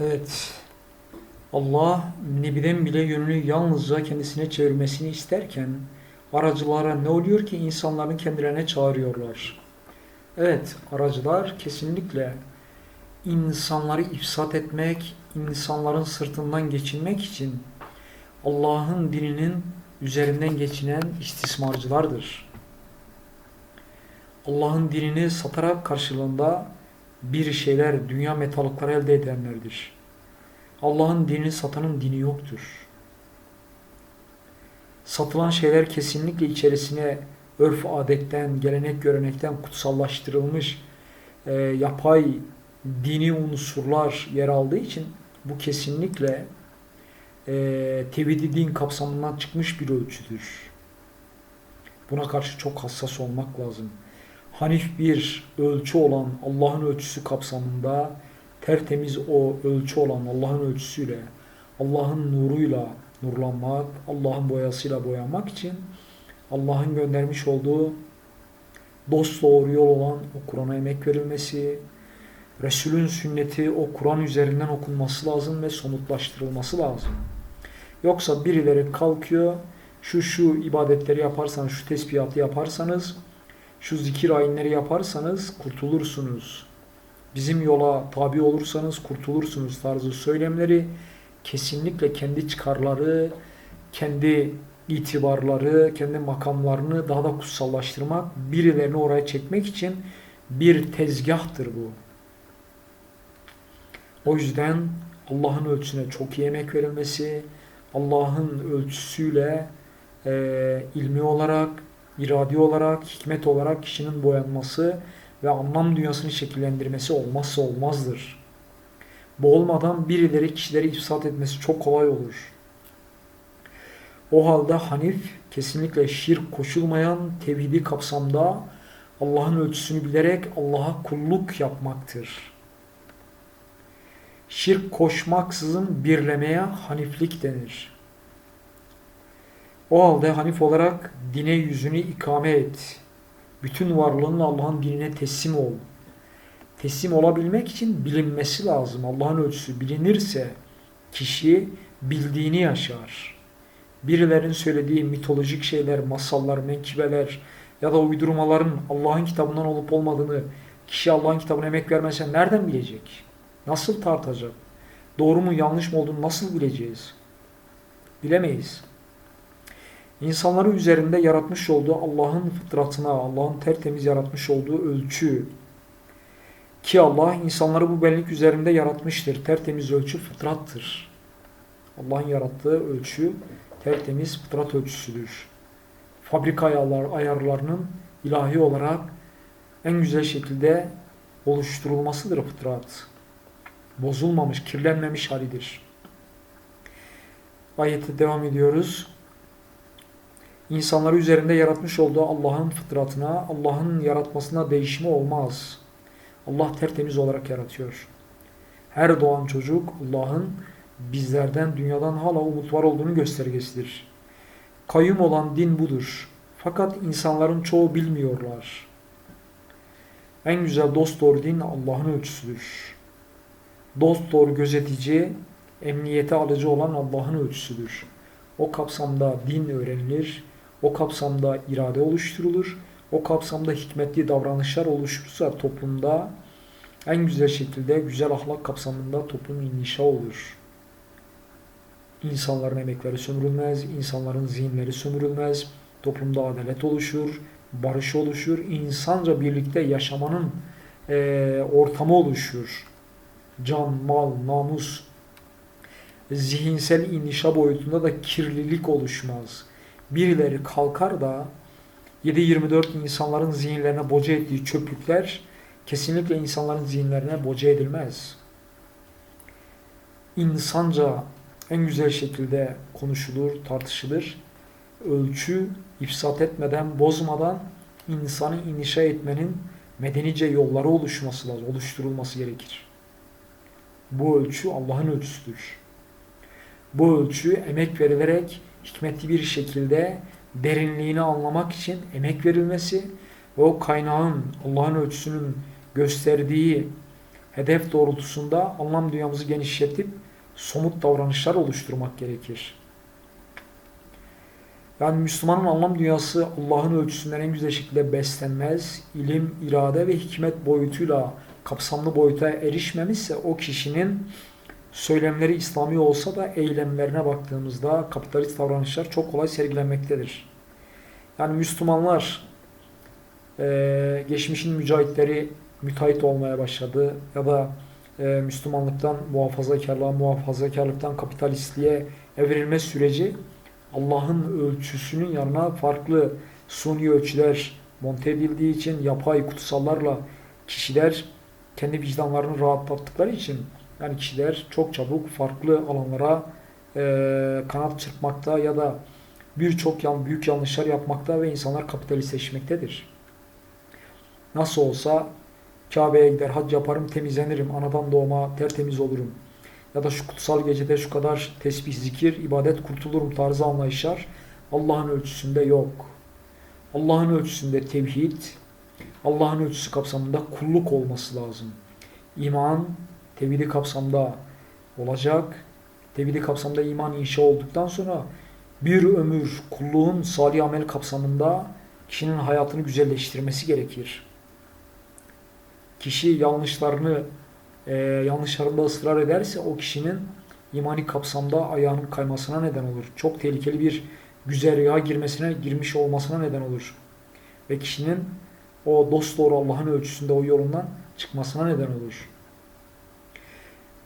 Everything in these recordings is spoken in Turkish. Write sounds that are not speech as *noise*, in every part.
Evet. Allah nebiden bile yönünü yalnızca kendisine çevirmesini isterken aracılara ne oluyor ki insanların kendilerine çağırıyorlar. Evet, aracılar kesinlikle insanları ifsat etmek, insanların sırtından geçinmek için Allah'ın dininin üzerinden geçinen istismarcılardır. Allah'ın dinini satarak karşılığında bir şeyler, dünya metalıkları elde edenlerdir. Allah'ın dinini satanın dini yoktur. Satılan şeyler kesinlikle içerisine örf adetten, gelenek görenekten kutsallaştırılmış e, yapay dini unsurlar yer aldığı için bu kesinlikle e, tevhidi din kapsamından çıkmış bir ölçüdür. Buna karşı çok hassas olmak lazım. Hanif bir ölçü olan Allah'ın ölçüsü kapsamında tertemiz o ölçü olan Allah'ın ölçüsüyle, Allah'ın nuruyla nurlanmak, Allah'ın boyasıyla boyanmak için Allah'ın göndermiş olduğu dost doğru yol olan o Kur'an'a emek verilmesi, Resul'ün sünneti o Kur'an üzerinden okunması lazım ve somutlaştırılması lazım. Yoksa birileri kalkıyor, şu şu ibadetleri yaparsanız, şu tesbihatı yaparsanız, şu zikir ayinleri yaparsanız kurtulursunuz. Bizim yola tabi olursanız kurtulursunuz tarzı söylemleri kesinlikle kendi çıkarları, kendi itibarları, kendi makamlarını daha da kutsallaştırmak, birilerini oraya çekmek için bir tezgahtır bu. O yüzden Allah'ın ölçüsüne çok iyi emek verilmesi, Allah'ın ölçüsüyle e, ilmi olarak, iradi olarak, hikmet olarak kişinin boyanması ve anlam dünyasını şekillendirmesi olmazsa olmazdır. Bu olmadan birileri kişileri ifsat etmesi çok kolay olur. O halde Hanif kesinlikle şirk koşulmayan tevhidi kapsamda Allah'ın ölçüsünü bilerek Allah'a kulluk yapmaktır. Şirk koşmaksızın birlemeye haniflik denir. O halde hanif olarak dine yüzünü ikame et. Bütün varlığınla Allah'ın dinine teslim ol. Teslim olabilmek için bilinmesi lazım. Allah'ın ölçüsü bilinirse kişi bildiğini yaşar. Birilerin söylediği mitolojik şeyler, masallar, menkibeler ya da uydurmaların Allah'ın kitabından olup olmadığını kişi Allah'ın kitabına emek vermezse nereden bilecek? Nasıl tartacak? Doğru mu yanlış mı olduğunu nasıl bileceğiz? Bilemeyiz. İnsanları üzerinde yaratmış olduğu Allah'ın fıtratına, Allah'ın tertemiz yaratmış olduğu ölçü ki Allah insanları bu benlik üzerinde yaratmıştır. Tertemiz ölçü fıtrattır. Allah'ın yarattığı ölçü tertemiz fıtrat ölçüsüdür. Fabrika ayarlar, ayarlarının ilahi olarak en güzel şekilde oluşturulmasıdır fıtrat. Bozulmamış, kirlenmemiş halidir. Ayete devam ediyoruz. İnsanları üzerinde yaratmış olduğu Allah'ın fıtratına, Allah'ın yaratmasına değişimi olmaz. Allah tertemiz olarak yaratıyor. Her doğan çocuk Allah'ın bizlerden, dünyadan hala umut var olduğunu göstergesidir. Kayyum olan din budur. Fakat insanların çoğu bilmiyorlar. En güzel dost doğru din Allah'ın ölçüsüdür. Dost doğru gözetici, emniyete alıcı olan Allah'ın ölçüsüdür. O kapsamda din öğrenilir, o kapsamda irade oluşturulur, o kapsamda hikmetli davranışlar oluşursa toplumda en güzel şekilde güzel ahlak kapsamında toplum inşa olur. İnsanların emekleri sömürülmez, insanların zihinleri sömürülmez, toplumda adalet oluşur, barış oluşur, insanca birlikte yaşamanın e, ortamı oluşur. Can, mal, namus, zihinsel inişa boyutunda da kirlilik oluşmaz. Birileri kalkar da 7-24 insanların zihinlerine boca ettiği çöplükler kesinlikle insanların zihinlerine boca edilmez. İnsanca en güzel şekilde konuşulur, tartışılır. Ölçü ifsat etmeden, bozmadan insanı inişa etmenin medenice yolları oluşması lazım, oluşturulması gerekir. Bu ölçü Allah'ın ölçüsüdür. Bu ölçü emek verilerek hikmetli bir şekilde derinliğini anlamak için emek verilmesi ve o kaynağın Allah'ın ölçüsünün gösterdiği hedef doğrultusunda anlam dünyamızı genişletip somut davranışlar oluşturmak gerekir. Yani Müslümanın anlam dünyası Allah'ın ölçüsünden en güzel şekilde beslenmez, ilim, irade ve hikmet boyutuyla kapsamlı boyuta erişmemişse o kişinin söylemleri İslami olsa da eylemlerine baktığımızda kapitalist davranışlar çok kolay sergilenmektedir. Yani Müslümanlar e, geçmişin mücahitleri müteahhit olmaya başladı ya da e, Müslümanlıktan muhafazakarlığa, muhafazakarlıktan kapitalistliğe evrilme süreci Allah'ın ölçüsünün yanına farklı suni ölçüler monte edildiği için yapay kutsallarla kişiler kendi vicdanlarını rahatlattıkları için yani kişiler çok çabuk farklı alanlara e, kanat çırpmakta ya da birçok yan, büyük yanlışlar yapmakta ve insanlar kapitalistleşmektedir. Nasıl olsa Kabe'ye gider, hac yaparım, temizlenirim, anadan doğma tertemiz olurum. Ya da şu kutsal gecede şu kadar tesbih, zikir, ibadet kurtulurum tarzı anlayışlar Allah'ın ölçüsünde yok. Allah'ın ölçüsünde tevhid, Allah'ın ölçüsü kapsamında kulluk olması lazım. İman, tevhidi kapsamda olacak. Tevhidi kapsamda iman inşa olduktan sonra bir ömür kulluğun salih amel kapsamında kişinin hayatını güzelleştirmesi gerekir. Kişi yanlışlarını e, yanlışlarında ısrar ederse o kişinin imani kapsamda ayağının kaymasına neden olur. Çok tehlikeli bir güzergaha girmesine, girmiş olmasına neden olur. Ve kişinin o dost doğru Allah'ın ölçüsünde o yolundan çıkmasına neden olur.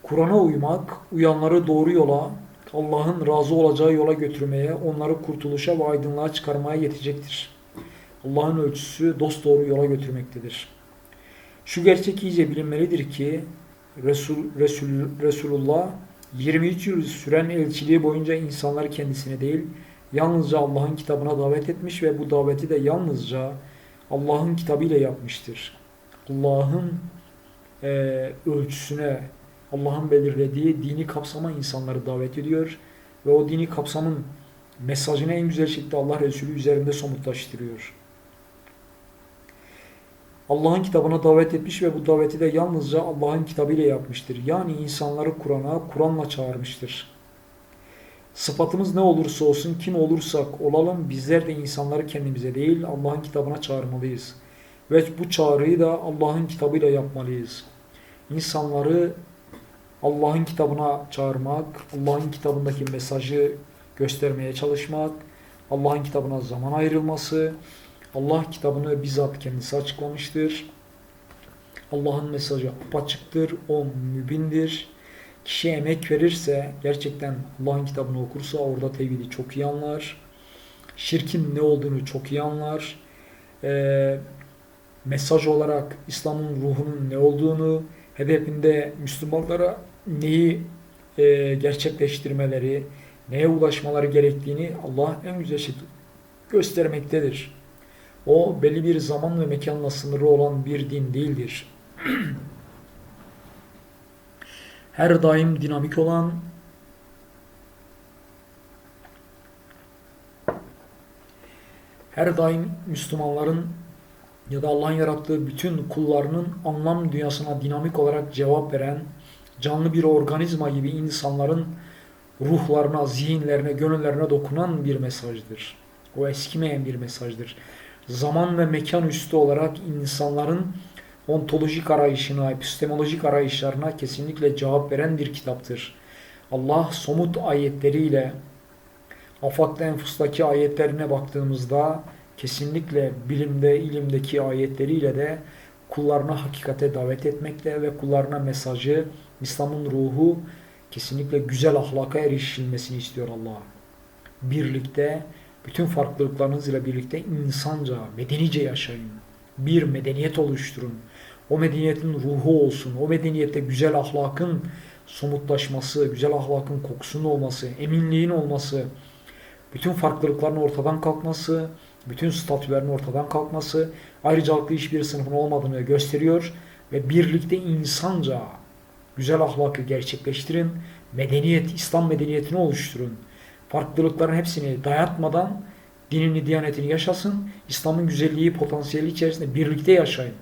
Kur'an'a uymak, uyanları doğru yola, Allah'ın razı olacağı yola götürmeye, onları kurtuluşa ve aydınlığa çıkarmaya yetecektir. Allah'ın ölçüsü dost doğru yola götürmektedir. Şu gerçek iyice bilinmelidir ki Resul, Resul, Resulullah 23 yıl süren elçiliği boyunca insanları kendisine değil, yalnızca Allah'ın kitabına davet etmiş ve bu daveti de yalnızca Allah'ın kitabıyla yapmıştır. Allah'ın e, ölçüsüne, Allah'ın belirlediği dini kapsama insanları davet ediyor ve o dini kapsamın mesajını en güzel şekilde Allah Resulü üzerinde somutlaştırıyor. Allah'ın kitabına davet etmiş ve bu daveti de yalnızca Allah'ın kitabıyla yapmıştır. Yani insanları Kur'an'a, Kur'an'la çağırmıştır. Sıfatımız ne olursa olsun, kim olursak olalım bizler de insanları kendimize değil Allah'ın kitabına çağırmalıyız. Ve bu çağrıyı da Allah'ın kitabıyla yapmalıyız. İnsanları Allah'ın kitabına çağırmak, Allah'ın kitabındaki mesajı göstermeye çalışmak, Allah'ın kitabına zaman ayrılması, Allah kitabını bizzat kendisi açıklamıştır. Allah'ın mesajı apaçıktır, o mübindir. Kişi emek verirse, gerçekten Allah'ın kitabını okursa orada tevhidi çok iyi anlar. Şirkin ne olduğunu çok iyi anlar. Ee, mesaj olarak İslam'ın ruhunun ne olduğunu, hedefinde Müslümanlara neyi e, gerçekleştirmeleri, neye ulaşmaları gerektiğini Allah en güzel şekilde göstermektedir. O belli bir zaman ve mekanla sınırı olan bir din değildir. *clears throat* Her daim dinamik olan, her daim Müslümanların ya da Allah'ın yarattığı bütün kullarının anlam dünyasına dinamik olarak cevap veren canlı bir organizma gibi insanların ruhlarına, zihinlerine, gönüllerine dokunan bir mesajdır. O eskimeyen bir mesajdır. Zaman ve mekan üstü olarak insanların ontolojik arayışına, epistemolojik arayışlarına kesinlikle cevap veren bir kitaptır. Allah somut ayetleriyle Afak'ta Enfus'taki ayetlerine baktığımızda kesinlikle bilimde, ilimdeki ayetleriyle de kullarına hakikate davet etmekte ve kullarına mesajı, İslam'ın ruhu kesinlikle güzel ahlaka erişilmesini istiyor Allah. Birlikte, bütün farklılıklarınızla birlikte insanca, medenice yaşayın. Bir medeniyet oluşturun. O medeniyetin ruhu olsun. O medeniyette güzel ahlakın somutlaşması, güzel ahlakın kokusunun olması, eminliğin olması, bütün farklılıkların ortadan kalkması, bütün statülerin ortadan kalkması, ayrıcalıklı hiçbir sınıfın olmadığını gösteriyor ve birlikte insanca güzel ahlakı gerçekleştirin, medeniyet, İslam medeniyetini oluşturun. Farklılıkların hepsini dayatmadan dinini, diyanetini yaşasın, İslam'ın güzelliği, potansiyeli içerisinde birlikte yaşayın.